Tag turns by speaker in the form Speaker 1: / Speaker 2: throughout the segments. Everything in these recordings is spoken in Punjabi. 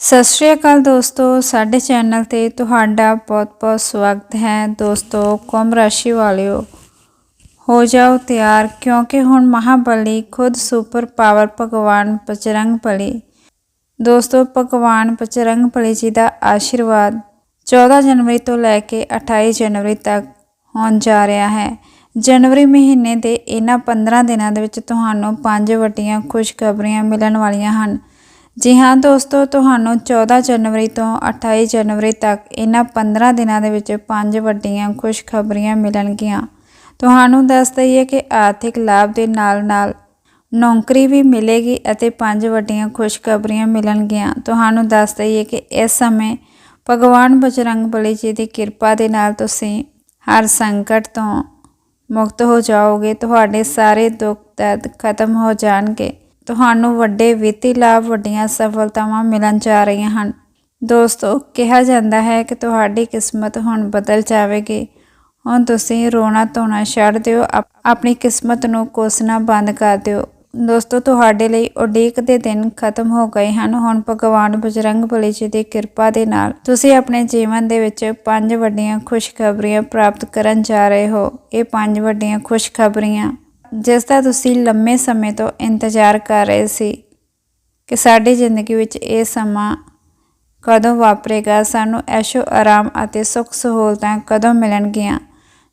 Speaker 1: ਸਤਿ ਸ਼੍ਰੀ ਅਕਾਲ ਦੋਸਤੋ, ਸਾਡੇ ਚੈਨਲ ਤੇ ਤੁਹਾਡਾ ਬਹੁਤ-ਬਹੁਤ ਸਵਾਗਤ ਹੈ। ਦੋਸਤੋ, ਕੁੰਭ ਰਾਸ਼ੀ ਵਾਲਿਓ, ਹੋ ਜਾਓ ਤਿਆਰ, ਕਿਉਂਕਿ ਹੁਣ ਮਹਾਬਲੀ ਖੁਦ ਸੁਪਰ ਪਾਵਰ ਭਗਵਾਨ ਬਜਰੰਗ ਬਲੀ। ਦੋਸਤੋ, ਭਗਵਾਨ ਬਜਰੰਗ ਜੀ ਦਾ ਆਸ਼ੀਰਵਾਦ 14 ਜਨਵਰੀ ਤੋਂ ਲੈ ਕੇ 28 ਜਨਵਰੀ ਤੱਕ ਹੋਣ ਜਾ ਰਿਹਾ ਹੈ। ਜਨਵਰੀ ਮਹੀਨੇ ਦੇ ਇਹਨਾਂ 15 ਦਿਨਾਂ ਦੇ ਵਿੱਚ ਤੁਹਾਨੂੰ ਪੰਜ ਵੱਡੀਆਂ ਖੁਸ਼ਖਬਰੀਆਂ ਮਿਲਣ ਵਾਲੀਆਂ ਹਨ। ਜੀ ਹਾਂ ਦੋਸਤੋ, ਤੁਹਾਨੂੰ 14 ਜਨਵਰੀ ਤੋਂ 28 ਜਨਵਰੀ ਤੱਕ ਇਹਨਾਂ 15 ਦਿਨਾਂ ਦੇ ਵਿੱਚ ਪੰਜ ਵੱਡੀਆਂ ਖੁਸ਼ਖਬਰੀਆਂ ਮਿਲਣਗੀਆਂ। ਤੁਹਾਨੂੰ ਦੱਸ ਦਈਏ ਕਿ ਆਰਥਿਕ ਲਾਭ ਦੇ ਨਾਲ-ਨਾਲ ਨੌਕਰੀ ਵੀ ਮਿਲੇਗੀ ਅਤੇ ਪੰਜ ਵੱਡੀਆਂ ਖੁਸ਼ਖਬਰੀਆਂ ਮਿਲਣਗੀਆਂ। ਤੁਹਾਨੂੰ ਦੱਸ ਦਈਏ ਕਿ ਇਸ ਸਮੇਂ ਭਗਵਾਨ ਬਜਰੰਗ ਬਲੀ ਜੀ ਦੀ ਕਿਰਪਾ ਦੇ ਨਾਲ ਤੁਸੀਂ ਹਰ ਸੰਕਟ ਤੋਂ ਮੁਕਤ ਹੋ ਜਾਓਗੇ, ਤੁਹਾਡੇ ਸਾਰੇ ਦੁੱਖ ਦਰਦ ਖਤਮ ਹੋ ਜਾਣਗੇ। ਤੁਹਾਨੂੰ ਵੱਡੇ ਵਿੱਤੀ ਲਾਭ, ਵੱਡੀਆਂ ਸਫਲਤਾਵਾਂ ਮਿਲਣ ਜਾ ਰਹੀਆਂ ਹਨ। ਦੋਸਤੋ, ਕਿਹਾ ਜਾਂਦਾ ਹੈ ਕਿ ਤੁਹਾਡੀ ਕਿਸਮਤ ਹੁਣ ਬਦਲ ਜਾਵੇਗੀ। ਹੁਣ ਤੁਸੀਂ ਰੋਣਾ ਧੋਣਾ ਛੱਡ ਦਿਓ, ਆਪ- ਆਪਣੀ ਕਿਸਮਤ ਨੂੰ ਕੋਸਣਾ ਬੰਦ ਕਰ ਦਿਓ। ਦੋਸਤੋ, ਤੁਹਾਡੇ ਲਈ ਉਡੀਕ ਦੇ ਦਿਨ ਖਤਮ ਹੋ ਗਏ ਹਨ। ਹੁਣ ਭਗਵਾਨ ਬਜਰੰਗ ਬਲੀ ਜੀ ਦੀ ਕਿਰਪਾ ਦੇ ਨਾਲ ਤੁਸੀਂ ਆਪਣੇ ਜੀਵਨ ਦੇ ਵਿੱਚ ਪੰਜ ਵੱਡੀਆਂ ਖੁਸ਼ਖਬਰੀਆਂ ਪ੍ਰਾਪਤ ਕਰਨ ਜਾ ਰਹੇ ਹੋ। ਇਹ ਪੰਜ ਵੱਡੀਆਂ ਖੁਸ਼ਖਬਰੀਆਂ ਜਿਸ ਦਾ ਤੁਸੀਂ ਲੰਮੇ ਸਮੇਂ ਤੋਂ ਇੰਤਜ਼ਾਰ ਕਰ ਰਹੇ ਸੀ ਕਿ ਸਾਡੀ ਜ਼ਿੰਦਗੀ ਵਿੱਚ ਇਹ ਸਮਾਂ ਕਦੋਂ ਵਾਪਰੇਗਾ, ਸਾਨੂੰ ਐਸ਼ੋ ਆਰਾਮ ਅਤੇ ਸੁੱਖ ਸਹੂਲਤਾਂ ਕਦੋਂ ਮਿਲਣਗੀਆਂ?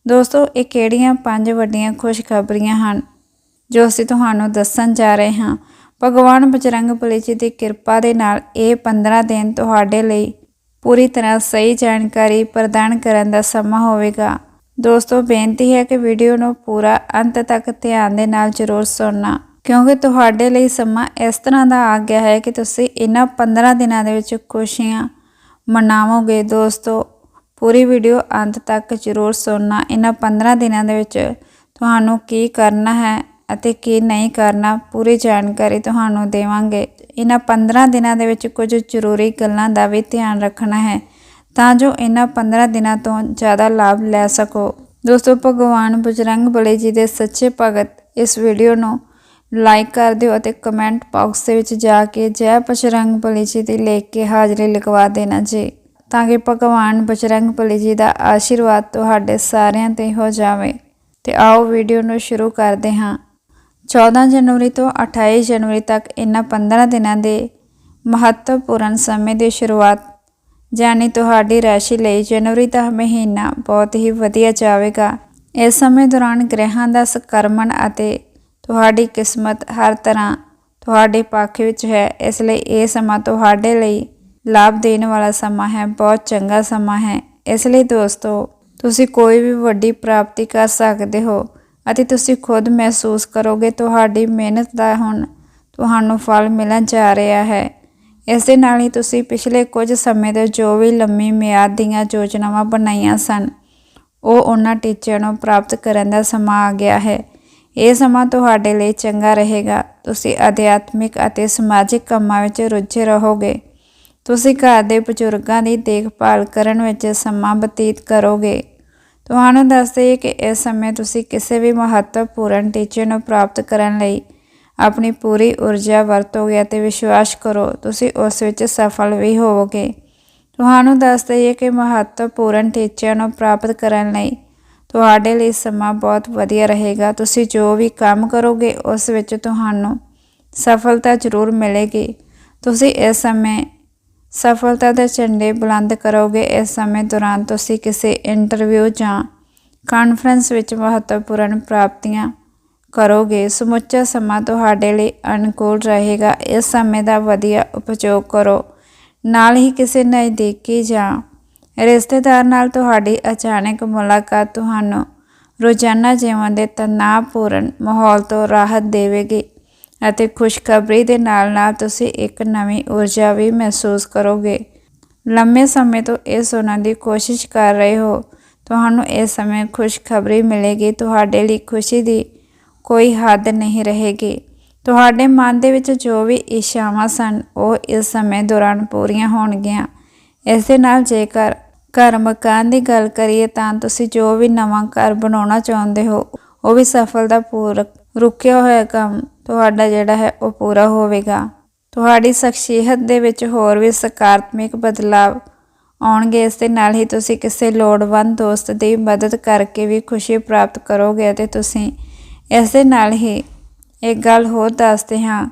Speaker 1: ਦੋਸਤੋ, ਇਹ ਕਿਹੜੀਆਂ ਪੰਜ ਵੱਡੀਆਂ ਖੁਸ਼ਖਬਰੀਆਂ ਹਨ ਜੋ ਅਸੀਂ ਤੁਹਾਨੂੰ ਦੱਸਣ ਜਾ ਰਹੇ ਹਾਂ? ਭਗਵਾਨ ਬਜਰੰਗ ਬਲੀ ਜੀ ਦੀ ਕਿਰਪਾ ਦੇ ਨਾਲ ਇਹ 15 ਦਿਨ ਤੁਹਾਡੇ ਲਈ ਪੂਰੀ ਤਰ੍ਹਾਂ ਸਹੀ ਜਾਣਕਾਰੀ ਪ੍ਰਦਾਨ ਕਰਨ ਦਾ ਸਮਾਂ ਹੋਵੇਗਾ। ਦੋਸਤੋ, ਬੇਨਤੀ ਹੈ ਕਿ ਵੀਡੀਓ ਨੂੰ ਪੂਰਾ ਅੰਤ ਤੱਕ ਧਿਆਨ ਦੇ ਨਾਲ ਜ਼ਰੂਰ ਸੁਣਨਾ, ਕਿਉਂਕਿ ਤੁਹਾਡੇ ਲਈ ਸਮਾਂ ਇਸ ਤਰ੍ਹਾਂ ਦਾ ਆ ਗਿਆ ਹੈ ਕਿ ਤੁਸੀਂ ਇਹਨਾਂ 15 ਦਿਨਾਂ ਦੇ ਵਿੱਚ ਖੁਸ਼ੀਆਂ ਮਨਾਵੋਗੇ। ਦੋਸਤੋ, ਪੂਰੀ ਵੀਡੀਓ ਅੰਤ ਤੱਕ ਜ਼ਰੂਰ ਸੁਣਨਾ, ਇਹਨਾਂ 15 ਦਿਨਾਂ ਦੇ ਵਿੱਚ ਤੁਹਾਨੂੰ ਕੀ ਕਰਨਾ ਹੈ ਅਤੇ ਕੀ ਨਹੀਂ ਕਰਨਾ, ਪੂਰੀ ਜਾਣਕਾਰੀ ਤੁਹਾਨੂੰ ਦੇਵਾਂਗੇ। ਇਹਨਾਂ 15 ਦਿਨਾਂ ਦੇ ਵਿੱਚ ਕੁਝ ਜ਼ਰੂਰੀ ਗੱਲਾਂ ਦਾ ਵੀ ਧਿਆਨ ਰੱਖਣਾ ਹੈ। ਤਾਂ ਜੋ ਇਹਨਾਂ 15 ਦਿਨਾਂ ਤੋਂ ਜ਼ਿਆਦਾ ਲਾਭ ਲੈ ਸਕੋ। ਦੋਸਤੋ, ਭਗਵਾਨ ਬਜਰੰਗ ਬਲੀ ਜੀ ਦੇ ਸੱਚੇ ਭਗਤ ਇਸ ਵੀਡੀਓ ਨੂੰ ਲਾਈਕ ਕਰ ਦਿਓ ਅਤੇ ਕਮੈਂਟ ਬਾਕਸ ਦੇ ਵਿੱਚ ਜਾ ਕੇ ਜੈ ਬਜਰੰਗ ਬਲੀ ਜੀ ਦੀ ਲਿਖ ਕੇ ਹਾਜ਼ਰੀ ਲਿਖਵਾ ਦੇਣਾ ਜੀ, ਤਾਂ ਕਿ ਭਗਵਾਨ ਬਜਰੰਗ ਬਲੀ ਜੀ ਦਾ ਆਸ਼ੀਰਵਾਦ ਤੁਹਾਡੇ ਸਾਰਿਆਂ ਤੇ ਹੋ ਜਾਵੇ। ਤੇ ਆਓ ਵੀਡੀਓ ਨੂੰ ਸ਼ੁਰੂ ਕਰਦੇ ਹਾਂ। 14 ਜਨਵਰੀ ਤੋਂ 28 ਜਨਵਰੀ ਤੱਕ ਇਹਨਾਂ 15 ਦਿਨਾਂ ਦੇ ਮਹੱਤਵਪੂਰਨ ਸਮੇਂ ਦੀ ਸ਼ੁਰੂਆਤ ਜਾਨੀ ਤੁਹਾਡੀ ਰਾਸ਼ੀ ਲਈ ਜਨਵਰੀ ਦਾ ਮਹੀਨਾ ਬਹੁਤ ਹੀ ਵਧੀਆ ਜਾਵੇਗਾ। ਇਸ ਸਮੇਂ ਦੌਰਾਨ ਗ੍ਰਹਿਾਂ ਦਾ ਸਕਰਮਣ ਅਤੇ ਤੁਹਾਡੀ ਕਿਸਮਤ ਹਰ ਤਰ੍ਹਾਂ ਤੁਹਾਡੇ ਪੱਖ ਵਿੱਚ ਹੈ। ਇਸ ਲਈ ਇਹ ਸਮਾਂ ਤੁਹਾਡੇ ਲਈ ਲਾਭ ਦੇਣ ਵਾਲਾ ਸਮਾਂ ਹੈ, ਬਹੁਤ ਚੰਗਾ ਸਮਾਂ ਹੈ। ਇਸ ਲਈ ਦੋਸਤੋ, ਤੁਸੀਂ ਕੋਈ ਵੀ ਵੱਡੀ ਪ੍ਰਾਪਤੀ ਕਰ ਸਕਦੇ ਹੋ ਅਤੇ ਤੁਸੀਂ ਖੁਦ ਮਹਿਸੂਸ ਕਰੋਗੇ ਤੁਹਾਡੀ ਮਿਹਨਤ ਦਾ ਹੁਣ ਤੁਹਾਨੂੰ ਫਲ ਮਿਲਣ ਜਾ ਰਿਹਾ ਹੈ। ਇਸ ਦੇ ਨਾਲ ਹੀ ਤੁਸੀਂ ਪਿਛਲੇ ਕੁਝ ਸਮੇਂ ਦੇ ਜੋ ਵੀ ਲੰਮੀ ਮਿਆਦ ਦੀਆਂ ਯੋਜਨਾਵਾਂ ਬਣਾਈਆਂ ਸਨ, ਉਹ ਉਹਨਾਂ ਟੀਚਿਆਂ ਨੂੰ ਪ੍ਰਾਪਤ ਕਰਨ ਦਾ ਸਮਾਂ ਆ ਗਿਆ ਹੈ। ਇਹ ਸਮਾਂ ਤੁਹਾਡੇ ਲਈ ਚੰਗਾ ਰਹੇਗਾ। ਤੁਸੀਂ ਅਧਿਆਤਮਿਕ ਅਤੇ ਸਮਾਜਿਕ ਕੰਮਾਂ ਵਿੱਚ ਰੁੱਝੇ ਰਹੋਗੇ। ਤੁਸੀਂ ਘਰ ਦੇ ਬਜ਼ੁਰਗਾਂ ਦੀ ਦੇਖਭਾਲ ਕਰਨ ਵਿੱਚ ਸਮਾਂ ਬਤੀਤ ਕਰੋਗੇ। ਤੁਹਾਨੂੰ ਦੱਸਦੇ ਕਿ ਇਸ ਸਮੇਂ ਤੁਸੀਂ ਕਿਸੇ ਵੀ ਮਹੱਤਵਪੂਰਨ ਟੀਚੇ ਨੂੰ ਪ੍ਰਾਪਤ ਕਰਨ ਲਈ ਆਪਣੀ ਪੂਰੀ ਊਰਜਾ ਵਰਤੋਗੇ ਅਤੇ ਵਿਸ਼ਵਾਸ ਕਰੋ, ਤੁਸੀਂ ਉਸ ਵਿੱਚ ਸਫਲ ਵੀ ਹੋਵੋਗੇ। ਤੁਹਾਨੂੰ ਦੱਸ ਦਈਏ ਕਿ ਮਹੱਤਵਪੂਰਨ ਟੀਚਿਆਂ ਨੂੰ ਪ੍ਰਾਪਤ ਕਰਨ ਲਈ ਤੁਹਾਡੇ ਲਈ ਸਮਾਂ ਬਹੁਤ ਵਧੀਆ ਰਹੇਗਾ। ਤੁਸੀਂ ਜੋ ਵੀ ਕੰਮ ਕਰੋਗੇ, ਉਸ ਵਿੱਚ ਤੁਹਾਨੂੰ ਸਫਲਤਾ ਜ਼ਰੂਰ ਮਿਲੇਗੀ। ਤੁਸੀਂ ਇਸ ਸਮੇਂ ਸਫਲਤਾ ਦੇ ਝੰਡੇ ਬੁਲੰਦ ਕਰੋਗੇ। ਇਸ ਸਮੇਂ ਦੌਰਾਨ ਤੁਸੀਂ ਕਿਸੇ ਇੰਟਰਵਿਊ ਜਾਂ ਕਾਨਫਰੰਸ ਵਿੱਚ ਮਹੱਤਵਪੂਰਨ ਪ੍ਰਾਪਤੀਆਂ ਕਰੋਗੇ, ਸਮੁੱਚਾ ਸਮਾਂ ਤੁਹਾਡੇ ਲਈ ਅਨੁਕੂਲ ਰਹੇਗਾ। ਇਸ ਸਮੇਂ ਦਾ ਵਧੀਆ ਉਪਯੋਗ ਕਰੋ। ਨਾਲ ਹੀ ਕਿਸੇ ਨਜ਼ਦੀਕੀ ਜਾਂ ਰਿਸ਼ਤੇਦਾਰ ਨਾਲ ਤੁਹਾਡੀ ਅਚਾਨਕ ਮੁਲਾਕਾਤ ਤੁਹਾਨੂੰ ਰੋਜ਼ਾਨਾ ਜੀਵਨ ਦੇ ਤਣਾਅਪੂਰਨ ਮਾਹੌਲ ਤੋਂ ਰਾਹਤ ਦੇਵੇਗੀ ਅਤੇ ਖੁਸ਼ਖਬਰੀ ਦੇ ਨਾਲ-ਨਾਲ ਤੁਸੀਂ ਇੱਕ ਨਵੀਂ ਊਰਜਾ ਵੀ ਮਹਿਸੂਸ ਕਰੋਗੇ। ਲੰਮੇ ਸਮੇਂ ਤੋਂ ਇਹ ਸੁਣਨ ਦੀ ਕੋਸ਼ਿਸ਼ ਕਰ ਰਹੇ ਹੋ। ਤੁਹਾਨੂੰ ਇਸ ਸਮੇਂ ਖੁਸ਼ਖਬਰੀ ਮਿਲੇਗੀ। ਤੁਹਾਡੇ ਲਈ ਖੁਸ਼ੀ ਦੀ ਕੋਈ ਹੱਦ ਨਹੀਂ ਰਹੇਗੀ। ਤੁਹਾਡੇ ਮਨ ਦੇ ਵਿੱਚ ਜੋ ਵੀ ਇੱਛਾਵਾਂ ਸਨ, ਉਹ ਇਸ ਸਮੇਂ ਦੌਰਾਨ ਪੂਰੀਆਂ ਹੋਣਗੀਆਂ। ਇਸ ਦੇ ਨਾਲ ਜੇਕਰ ਘਰ ਮਕਾਨ ਦੀ ਗੱਲ ਕਰੀਏ ਤਾਂ ਤੁਸੀਂ ਜੋ ਵੀ ਨਵਾਂ ਘਰ ਬਣਾਉਣਾ ਚਾਹੁੰਦੇ ਹੋ, ਉਹ ਵੀ ਸਫਲਤਾਪੂਰਕ ਰੁਕਿਆ ਹੋਇਆ ਕੰਮ ਤੁਹਾਡਾ ਜਿਹੜਾ ਹੈ, ਉਹ ਪੂਰਾ ਹੋਵੇਗਾ। ਤੁਹਾਡੀ ਸ਼ਖਸੀਅਤ ਦੇ ਵਿੱਚ ਹੋਰ ਵੀ ਸਕਾਰਾਤਮਕ ਬਦਲਾਵ ਆਉਣਗੇ। ਇਸ ਦੇ ਨਾਲ ਹੀ ਤੁਸੀਂ ਕਿਸੇ ਲੋੜਵੰਦ ਦੋਸਤ ਦੀ ਮਦਦ ਕਰਕੇ ਵੀ ਖੁਸ਼ੀ ਪ੍ਰਾਪਤ ਕਰੋਗੇ ਅਤੇ ਤੁਸੀਂ ਇਸ ਦੇ ਨਾਲ ਹੀ ਇੱਕ ਗੱਲ ਹੋਰ ਦੱਸਦੇ ਹਾਂ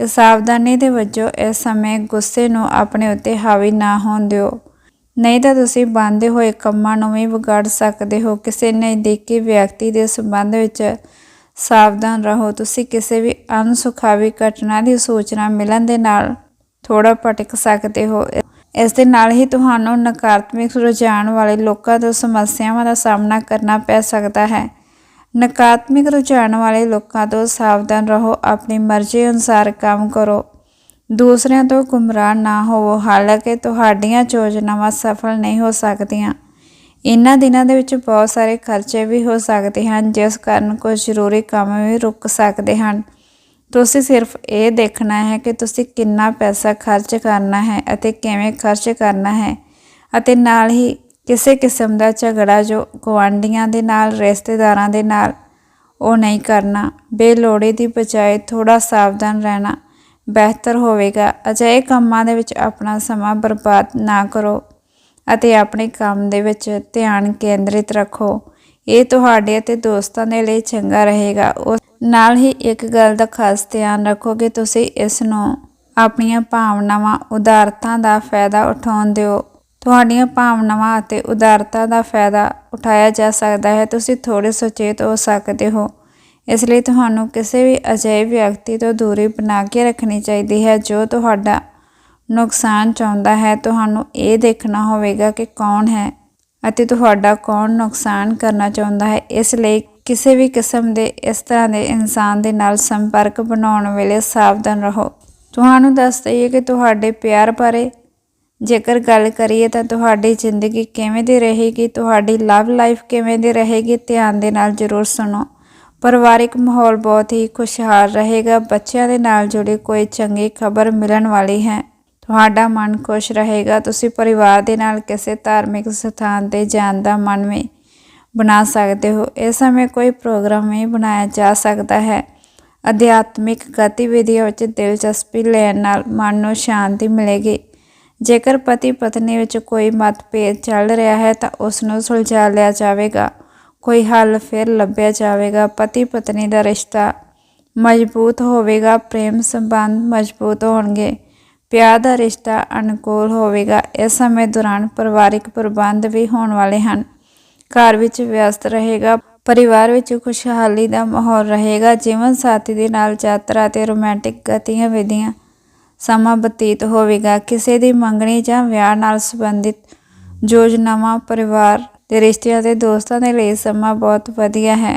Speaker 1: ਕਿ ਸਾਵਧਾਨੀ ਦੇ ਵਜੋਂ ਇਸ ਸਮੇਂ ਗੁੱਸੇ ਨੂੰ ਆਪਣੇ ਉੱਤੇ ਹਾਵੀ ਨਾ ਹੋਣ ਦਿਓ। ਨਹੀਂ ਤਾਂ ਤੁਸੀਂ ਬੰਦੇ ਹੋਏ ਕੰਮਾਂ ਨੂੰ ਵੀ ਵਿਗਾੜ ਸਕਦੇ ਹੋ। ਕਿਸੇ ਨਜ਼ਦੀਕੀ ਵਿਅਕਤੀ ਦੇ ਸੰਬੰਧ ਵਿੱਚ ਸਾਵਧਾਨ ਰਹੋ। ਤੁਸੀਂ ਕਿਸੇ ਵੀ ਅਨਸੁਖਾਵੀ ਘਟਨਾ ਦੀ ਸੂਚਨਾ ਮਿਲਣ ਦੇ ਨਾਲ ਥੋੜਾ ਭਟਕ ਸਕਦੇ ਹੋ। ਇਸ ਦੇ ਨਾਲ ਹੀ ਤੁਹਾਨੂੰ ਨਕਾਰਾਤਮਕ ਰੁਝਾਨ ਵਾਲੇ ਲੋਕਾਂ ਤੋਂ ਸਮੱਸਿਆਵਾਂ ਦਾ ਸਾਹਮਣਾ ਕਰਨਾ ਪੈ ਸਕਦਾ ਹੈ। ਨਕਾਰਾਤਮਕ ਰੁਝਾਨ ਵਾਲੇ ਲੋਕਾਂ ਤੋਂ ਸਾਵਧਾਨ ਰਹੋ, ਆਪਣੀ ਮਰਜ਼ੀ ਅਨੁਸਾਰ ਕੰਮ ਕਰੋ। ਦੂਸਰਿਆਂ ਤੋਂ ਗੁੰਮਰਾਹ ਨਾ ਹੋਵੋ, ਹਾਲਾਂਕਿ ਤੁਹਾਡੀਆਂ ਯੋਜਨਾਵਾਂ ਸਫਲ ਨਹੀਂ ਹੋ ਸਕਦੀਆਂ। ਇਹਨਾਂ ਦਿਨਾਂ ਦੇ ਵਿੱਚ ਬਹੁਤ ਸਾਰੇ ਖਰਚੇ ਵੀ ਹੋ ਸਕਦੇ ਹਨ, ਜਿਸ ਕਾਰਨ ਕੁਝ ਜ਼ਰੂਰੀ ਕੰਮ ਵੀ ਰੁਕ ਸਕਦੇ ਹਨ। ਤੁਸੀਂ ਸਿਰਫ ਇਹ ਦੇਖਣਾ ਹੈ ਕਿ ਤੁਸੀਂ ਕਿੰਨਾ ਪੈਸਾ ਖਰਚ ਕਰਨਾ ਹੈ ਅਤੇ ਕਿਵੇਂ ਖਰਚ ਕਰਨਾ ਹੈ ਅਤੇ ਨਾਲ ਹੀ ਕਿਸੇ ਕਿਸਮ ਦਾ ਝਗੜਾ ਜੋ ਗੁਆਂਢੀਆਂ ਦੇ ਨਾਲ, ਰਿਸ਼ਤੇਦਾਰਾਂ ਦੇ ਨਾਲ, ਉਹ ਨਹੀਂ ਕਰਨਾ। ਬੇਲੋੜੇ ਦੀ ਬਜਾਏ ਥੋੜਾ ਸਾਵਧਾਨ ਰਹਿਣਾ ਬਿਹਤਰ ਹੋਵੇਗਾ। ਅਜਿਹੇ ਕੰਮਾਂ ਦੇ ਵਿੱਚ ਆਪਣਾ ਸਮਾਂ ਬਰਬਾਦ ਨਾ ਕਰੋ ਅਤੇ ਆਪਣੇ ਕੰਮ ਦੇ ਵਿੱਚ ਧਿਆਨ ਕੇਂਦਰਿਤ ਰੱਖੋ। ਇਹ ਤੁਹਾਡੇ ਅਤੇ ਦੋਸਤਾਂ ਦੇ ਲਈ ਚੰਗਾ ਰਹੇਗਾ। ਉਸ ਨਾਲ ਹੀ ਇੱਕ ਗੱਲ ਦਾ ਖਾਸ ਧਿਆਨ ਰੱਖੋ ਕਿ ਤੁਸੀਂ ਇਸ ਨੂੰ ਆਪਣੀਆਂ ਭਾਵਨਾਵਾਂ, ਉਦਾਰਤਾਂ ਦਾ ਫਾਇਦਾ ਉਠਾਉਣ ਦਿਓ। ਤੁਹਾਡੀਆਂ ਭਾਵਨਾਵਾਂ ਅਤੇ ਉਦਾਰਤਾ ਦਾ ਫਾਇਦਾ ਉਠਾਇਆ ਜਾ ਸਕਦਾ ਹੈ। ਤੁਸੀਂ ਥੋੜੇ ਸੁਚੇਤ ਹੋ ਸਕਦੇ ਹੋ। ਇਸ ਲਈ ਤੁਹਾਨੂੰ ਕਿਸੇ ਵੀ ਅਜਿਹੇ ਵਿਅਕਤੀ ਤੋਂ ਦੂਰੀ ਬਣਾ ਕੇ ਰੱਖਣੀ ਚਾਹੀਦੀ ਹੈ ਜੋ ਤੁਹਾਡਾ ਨੁਕਸਾਨ ਚਾਹੁੰਦਾ ਹੈ। ਤੁਹਾਨੂੰ ਇਹ ਦੇਖਣਾ ਹੋਵੇਗਾ ਕਿ ਕੌਣ ਹੈ ਅਤੇ ਤੁਹਾਡਾ ਕੌਣ ਨੁਕਸਾਨ ਕਰਨਾ ਚਾਹੁੰਦਾ ਹੈ। ਇਸ ਲਈ ਕਿਸੇ ਵੀ ਕਿਸਮ ਦੇ ਇਸ ਤਰ੍ਹਾਂ ਦੇ ਇਨਸਾਨ ਦੇ ਨਾਲ ਸੰਪਰਕ ਬਣਾਉਣ ਵੇਲੇ ਸਾਵਧਾਨ ਰਹੋ। ਤੁਹਾਨੂੰ ਦੱਸ ਦਈਏ ਕਿ ਤੁਹਾਡੇ ਪਿਆਰ ਬਾਰੇ ਜੇਕਰ ਗੱਲ ਕਰੀਏ ਤਾਂ ਤੁਹਾਡੀ ਜ਼ਿੰਦਗੀ ਕਿਵੇਂ ਦੀ ਰਹੇਗੀ, ਤੁਹਾਡੀ ਲਵ ਲਾਈਫ ਕਿਵੇਂ ਦੀ ਰਹੇਗੀ, ਧਿਆਨ ਦੇ ਨਾਲ ਜ਼ਰੂਰ ਸੁਣੋ। ਪਰਿਵਾਰਿਕ ਮਾਹੌਲ ਬਹੁਤ ਹੀ ਖੁਸ਼ਹਾਲ ਰਹੇਗਾ, ਬੱਚਿਆਂ ਦੇ ਨਾਲ ਜੁੜੀ ਕੋਈ ਚੰਗੀ ਖਬਰ ਮਿਲਣ ਵਾਲੀ ਹੈ। ਤੁਹਾਡਾ ਮਨ ਖੁਸ਼ ਰਹੇਗਾ, ਤੁਸੀਂ ਪਰਿਵਾਰ ਦੇ ਨਾਲ ਕਿਸੇ ਧਾਰਮਿਕ ਸਥਾਨ ਤੇ ਜਾਣ ਦਾ ਮਨ ਵੀ ਬਣਾ ਸਕਦੇ ਹੋ। ਇਸ ਸਮੇਂ ਕੋਈ ਪ੍ਰੋਗਰਾਮ ਵੀ ਬਣਾਇਆ ਜਾ ਸਕਦਾ ਹੈ। ਅਧਿਆਤਮਿਕ ਗਤੀਵਿਧੀਆਂ ਵਿੱਚ ਦਿਲਚਸਪੀ ਲੈਣ ਨਾਲ ਮਨ ਨੂੰ ਸ਼ਾਂਤੀ ਮਿਲੇਗੀ। ਜੇਕਰ ਪਤੀ ਪਤਨੀ ਵਿੱਚ ਕੋਈ ਮਤਭੇਦ ਚੱਲ ਰਿਹਾ ਹੈ ਤਾਂ ਉਸ ਨੂੰ ਸੁਲਝਾ ਲਿਆ ਜਾਵੇਗਾ। ਕੋਈ ਹੱਲ ਫਿਰ ਲੱਭਿਆ ਜਾਵੇਗਾ। ਪਤੀ ਪਤਨੀ ਦਾ ਰਿਸ਼ਤਾ ਮਜ਼ਬੂਤ ਹੋਵੇਗਾ, ਪ੍ਰੇਮ ਸੰਬੰਧ ਮਜ਼ਬੂਤ ਹੋਣਗੇ ਪਿਆਰ ਦਾ ਰਿਸ਼ਤਾ ਅਨੁਕੂਲ ਹੋਵੇਗਾ। ਇਸ ਸਮੇਂ ਦੌਰਾਨ ਪਰਿਵਾਰਿਕ ਪ੍ਰਬੰਧ ਵੀ ਹੋਣ ਵਾਲੇ ਹਨ। ਘਰ ਵਿੱਚ ਵਿਅਸਤ ਰਹੇਗਾ, ਪਰਿਵਾਰ ਵਿੱਚ ਖੁਸ਼ਹਾਲੀ ਦਾ ਮਾਹੌਲ ਰਹੇਗਾ, ਜੀਵਨ ਸਾਥੀ ਦੇ ਨਾਲ ਯਾਤਰਾ ਤੇ ਰੋਮਾਂਟਿਕ ਗਤੀਵਿਧੀਆਂ ਸਮਾਂ ਬਤੀਤ ਹੋਵੇਗਾ। ਕਿਸੇ ਦੀ ਮੰਗਣੀ ਜਾਂ ਵਿਆਹ ਨਾਲ ਸੰਬੰਧਿਤ ਯੋਜਨਾਵਾਂ ਪਰਿਵਾਰ ਤੇ ਰਿਸ਼ਤਿਆਂ ਤੇ ਦੋਸਤਾਂ ਦੇ ਲਈ ਸਮਾਂ ਬਹੁਤ ਵਧੀਆ ਹੈ।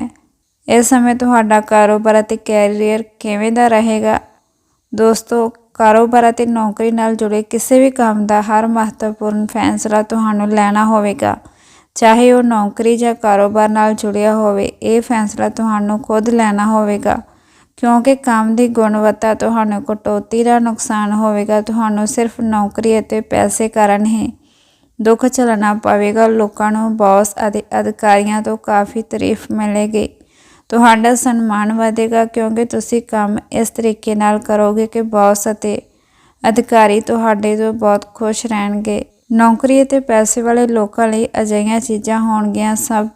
Speaker 1: ਇਸ ਸਮੇਂ ਤੁਹਾਡਾ ਕਾਰੋਬਾਰ ਅਤੇ ਕੈਰੀਅਰ ਕਿਵੇਂ ਦਾ ਰਹੇਗਾ? ਦੋਸਤੋ, ਕਾਰੋਬਾਰ ਅਤੇ ਨੌਕਰੀ ਨਾਲ ਜੁੜੇ ਕਿਸੇ ਵੀ ਕੰਮ ਦਾ ਹਰ ਮਹੱਤਵਪੂਰਨ ਫੈਸਲਾ ਤੁਹਾਨੂੰ ਲੈਣਾ ਹੋਵੇਗਾ। ਚਾਹੇ ਉਹ ਨੌਕਰੀ ਜਾਂ ਕਾਰੋਬਾਰ ਨਾਲ ਜੁੜਿਆ ਹੋਵੇ, ਇਹ ਫੈਸਲਾ ਤੁਹਾਨੂੰ ਖੁਦ ਲੈਣਾ ਹੋਵੇਗਾ। ਕਿਉਂਕਿ ਕੰਮ ਦੀ ਗੁਣਵੱਤਾ ਤੁਹਾਨੂੰ ਕਟੌਤੀ ਦਾ ਨੁਕਸਾਨ ਹੋਵੇਗਾ, ਤੁਹਾਨੂੰ ਸਿਰਫ ਨੌਕਰੀ ਅਤੇ ਪੈਸੇ ਕਾਰਨ ਹੀ ਦੁੱਖ ਝੱਲਣਾ ਪਵੇਗਾ। ਲੋਕਾਂ ਨੂੰ ਬੌਸ ਅਤੇ ਅਧਿਕਾਰੀਆਂ ਤੋਂ ਕਾਫੀ ਤਾਰੀਫ ਮਿਲੇਗੀ। ਤੁਹਾਡਾ ਸਨਮਾਨ ਵਧੇਗਾ ਕਿਉਂਕਿ ਤੁਸੀਂ ਕੰਮ ਇਸ ਤਰੀਕੇ ਨਾਲ ਕਰੋਗੇ ਕਿ ਬੌਸ ਅਤੇ ਅਧਿਕਾਰੀ ਤੁਹਾਡੇ ਤੋਂ ਬਹੁਤ ਖੁਸ਼ ਰਹਿਣਗੇ। ਨੌਕਰੀ ਅਤੇ ਪੈਸੇ ਵਾਲੇ ਲੋਕਾਂ ਲਈ ਅਜਿਹੀਆਂ ਚੀਜ਼ਾਂ ਹੋਣਗੀਆਂ ਸਭ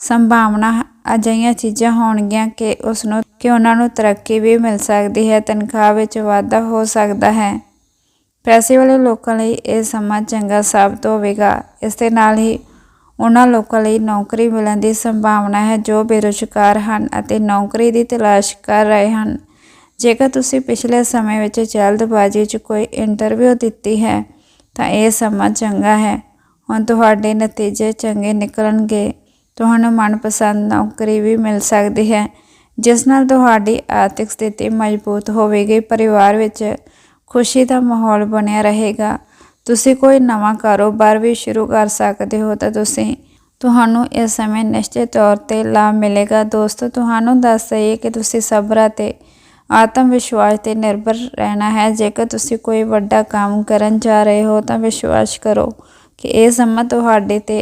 Speaker 1: ਸੰਭਾਵਨਾ ਅਜਿਹੀਆਂ ਚੀਜ਼ਾਂ ਹੋਣਗੀਆਂ ਕਿ ਉਸ ਨੂੰ ਕਿ ਉਹਨਾਂ ਨੂੰ ਤਰੱਕੀ ਵੀ ਮਿਲ ਸਕਦੀ ਹੈ, ਤਨਖਾਹ ਵਿੱਚ ਵਾਧਾ ਹੋ ਸਕਦਾ ਹੈ। ਪੈਸੇ ਵਾਲੇ ਲੋਕਾਂ ਲਈ ਇਹ ਸਮਾਂ ਚੰਗਾ ਸਾਬਤ ਹੋਵੇਗਾ। ਇਸ ਦੇ ਨਾਲ ਹੀ ਉਹਨਾਂ ਲੋਕਾਂ ਲਈ ਨੌਕਰੀ ਮਿਲਣ ਦੀ ਸੰਭਾਵਨਾ ਹੈ ਜੋ ਬੇਰੁਜ਼ਗਾਰ ਹਨ ਅਤੇ ਨੌਕਰੀ ਦੀ ਤਲਾਸ਼ ਕਰ ਰਹੇ ਹਨ। ਜੇਕਰ ਤੁਸੀਂ ਪਿਛਲੇ ਸਮੇਂ ਵਿੱਚ ਜਲਦਬਾਜ਼ੀ 'ਚ ਕੋਈ ਇੰਟਰਵਿਊ ਦਿੱਤੀ ਹੈ, ਤਾਂ ਇਹ ਸਮਾਂ ਚੰਗਾ ਹੈ। ਹੁਣ ਤੁਹਾਡੇ ਨਤੀਜੇ ਚੰਗੇ ਨਿਕਲਣਗੇ। ਤੁਹਾਨੂੰ ਮਨਪਸੰਦ ਨੌਕਰੀ ਵੀ ਮਿਲ ਸਕਦੀ ਹੈ, ਜਿਸ ਨਾਲ ਤੁਹਾਡੀ ਆਰਥਿਕ ਸਥਿਤੀ ਮਜ਼ਬੂਤ ਹੋਵੇਗੀ, ਪਰਿਵਾਰ ਵਿੱਚ ਖੁਸ਼ੀ ਦਾ ਮਾਹੌਲ ਬਣਿਆ ਰਹੇਗਾ। ਤੁਸੀਂ ਕੋਈ ਨਵਾਂ ਕਾਰੋਬਾਰ ਵੀ ਸ਼ੁਰੂ ਕਰ ਸਕਦੇ ਹੋ ਤਾਂ ਤੁਸੀਂ ਤੁਹਾਨੂੰ ਇਸ ਸਮੇਂ ਨਿਸ਼ਚਿਤ ਤੌਰ ਤੇ ਲਾਭ ਮਿਲੇਗਾ। ਦੋਸਤੋ, ਤੁਹਾਨੂੰ ਦੱਸ ਦਈਏ ਕਿ ਤੁਸੀਂ ਸਬਰ ਅਤੇ ਆਤਮ ਵਿਸ਼ਵਾਸ ਤੇ ਨਿਰਭਰ ਰਹਿਣਾ ਹੈ। ਜੇਕਰ ਤੁਸੀਂ ਕੋਈ ਵੱਡਾ ਕੰਮ ਕਰਨ ਜਾ ਰਹੇ ਹੋ ਤਾਂ ਵਿਸ਼ਵਾਸ ਕਰੋ ਕਿ ਇਹ ਸਮਾਂ ਤੁਹਾਡੇ ਤੇ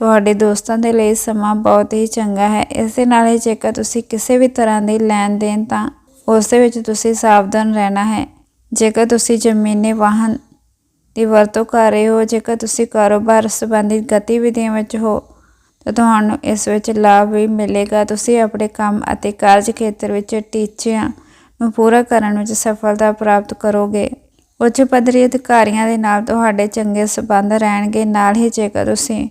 Speaker 1: ਤੁਹਾਡੇ ਦੋਸਤਾਂ ਦੇ ਲਈ ਸਮਾਂ ਬਹੁਤ ਹੀ ਚੰਗਾ ਹੈ। ਇਸ ਦੇ ਨਾਲ ਹੀ ਜੇਕਰ ਤੁਸੀਂ ਕਿਸੇ ਵੀ ਤਰ੍ਹਾਂ ਦੀ ਲੈਣ ਦੇਣ ਤਾਂ ਉਸ ਦੇ ਵਿੱਚ ਤੁਸੀਂ ਸਾਵਧਾਨ ਰਹਿਣਾ ਹੈ। ਜੇਕਰ ਤੁਸੀਂ ਜ਼ਮੀਨੀ ਵਾਹਨ ਦੀ ਵਰਤੋਂ ਕਰ ਰਹੇ ਹੋ, ਜੇਕਰ ਤੁਸੀਂ ਕਾਰੋਬਾਰ ਸੰਬੰਧੀ ਗਤੀਵਿਧੀਆਂ ਵਿੱਚ ਹੋ, ਤਾਂ ਤੁਹਾਨੂੰ ਇਸ ਵਿੱਚ ਲਾਭ ਵੀ ਮਿਲੇਗਾ। ਤੁਸੀਂ ਆਪਣੇ ਕੰਮ ਅਤੇ ਕਾਰਜ ਖੇਤਰ ਵਿੱਚ ਟੀਚਿਆਂ ਨੂੰ ਪੂਰਾ ਕਰਨ ਵਿੱਚ ਸਫਲਤਾ ਪ੍ਰਾਪਤ ਕਰੋਗੇ। ਉੱਚ ਪੱਧਰੀ ਅਧਿਕਾਰੀਆਂ ਦੇ ਨਾਲ ਤੁਹਾਡੇ ਚੰਗੇ ਸਬੰਧ ਰਹਿਣਗੇ। ਨਾਲ ਹੀ ਜੇਕਰ ਤੁਸੀਂ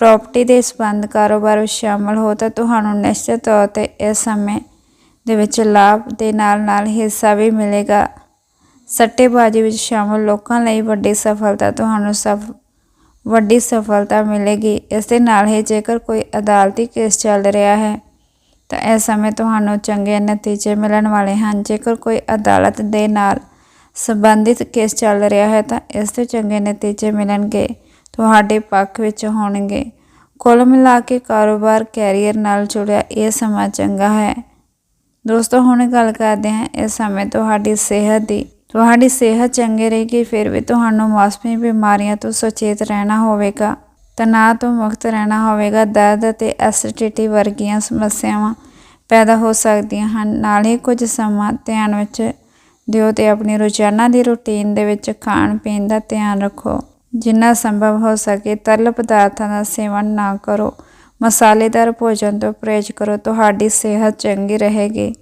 Speaker 1: ਪ੍ਰਾਪਰਟੀ ਦੇ ਸੰਬੰਧ ਕਾਰੋਬਾਰ ਵਿੱਚ ਸ਼ਾਮਲ ਹੋ ਤਾਂ ਤੁਹਾਨੂੰ ਨਿਸ਼ਚਿਤ ਤੌਰ ਤੇ ਇਸ ਸਮੇਂ ਦੇ ਵਿੱਚ ਲਾਭ ਦੇ ਨਾਲ ਨਾਲ ਹਿੱਸਾ ਵੀ ਮਿਲੇਗਾ। ਸੱਟੇਬਾਜ਼ੀ ਵਿੱਚ ਸ਼ਾਮਲ ਲੋਕਾਂ ਲਈ ਵੱਡੀ ਸਫਲਤਾ ਤੁਹਾਨੂੰ ਸਭ ਵੱਡੀ ਸਫਲਤਾ ਮਿਲੇਗੀ। ਇਸ ਦੇ ਨਾਲ ਹੀ ਜੇਕਰ ਕੋਈ ਅਦਾਲਤੀ ਕੇਸ ਚੱਲ ਰਿਹਾ ਹੈ, ਤਾਂ ਇਸ ਸਮੇਂ ਤੁਹਾਨੂੰ ਚੰਗੇ ਨਤੀਜੇ ਮਿਲਣ ਵਾਲੇ ਹਨ। ਜੇਕਰ ਕੋਈ ਅਦਾਲਤ ਦੇ ਨਾਲ ਸੰਬੰਧਿਤ ਕੇਸ ਚੱਲ ਰਿਹਾ ਹੈ, ਤਾਂ ਇਸ ਦੇ ਚੰਗੇ ਨਤੀਜੇ ਮਿਲਣਗੇ। ਤੁਹਾਡੇ ਪੱਖ ਵਿੱਚ ਹੋਣਗੇ। ਕੁੱਲ ਮਿਲਾ ਕੇ ਕਾਰੋਬਾਰ ਕੈਰੀਅਰ ਨਾਲ ਜੁੜਿਆ ਇਹ ਸਮਾਂ ਚੰਗਾ ਹੈ। ਦੋਸਤੋ, ਹੁਣ ਗੱਲ ਕਰਦੇ ਹਾਂ ਇਸ ਸਮੇਂ ਤੁਹਾਡੀ ਸਿਹਤ ਦੀ। ਤੁਹਾਡੀ ਸਿਹਤ ਚੰਗੀ ਰਹੇਗੀ, ਫਿਰ ਵੀ ਤੁਹਾਨੂੰ ਮੌਸਮੀ ਬਿਮਾਰੀਆਂ ਤੋਂ ਸੁਚੇਤ ਰਹਿਣਾ ਹੋਵੇਗਾ। ਤਣਾਅ ਤੋਂ ਮੁਕਤ ਰਹਿਣਾ ਹੋਵੇਗਾ। ਦਰਦ ਅਤੇ ਐਸਿਡਿਟੀ ਵਰਗੀਆਂ ਸਮੱਸਿਆਵਾਂ ਪੈਦਾ ਹੋ ਸਕਦੀਆਂ ਹਨ। ਨਾਲ ਹੀ ਕੁਝ ਸਮਾਂ ਧਿਆਨ ਵਿੱਚ ਦਿਓ ਤੇ ਆਪਣੀ ਰੋਜ਼ਾਨਾ ਦੀ ਰੁਟੀਨ ਦੇ ਵਿੱਚ ਖਾਣ ਪੀਣ ਦਾ ਧਿਆਨ ਰੱਖੋ। ਜਿੰਨਾ ਸੰਭਵ ਹੋ ਸਕੇ ਤਰਲ ਪਦਾਰਥਾਂ ਦਾ ਸੇਵਨ ਨਾ ਕਰੋ। ਮਸਾਲੇਦਾਰ ਭੋਜਨ ਤੋਂ ਪਰਹੇਜ਼ ਕਰੋ, ਤੁਹਾਡੀ ਸਿਹਤ ਚੰਗੀ ਰਹੇਗੀ।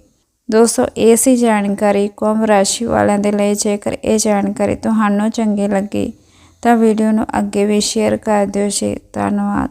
Speaker 1: ਦੋਸਤੋ, ਇਹ ਸੀ ਜਾਣਕਾਰੀ ਕੁੰਭ ਰਾਸ਼ੀ ਵਾਲਿਆਂ ਦੇ ਲਈ। ਜੇਕਰ ਇਹ ਜਾਣਕਾਰੀ ਤੁਹਾਨੂੰ ਚੰਗੀ ਲੱਗੀ ਤਾਂ ਵੀਡੀਓ ਨੂੰ ਅੱਗੇ ਵੀ ਸ਼ੇਅਰ ਕਰ ਦਿਓ ਜੀ। ਧੰਨਵਾਦ।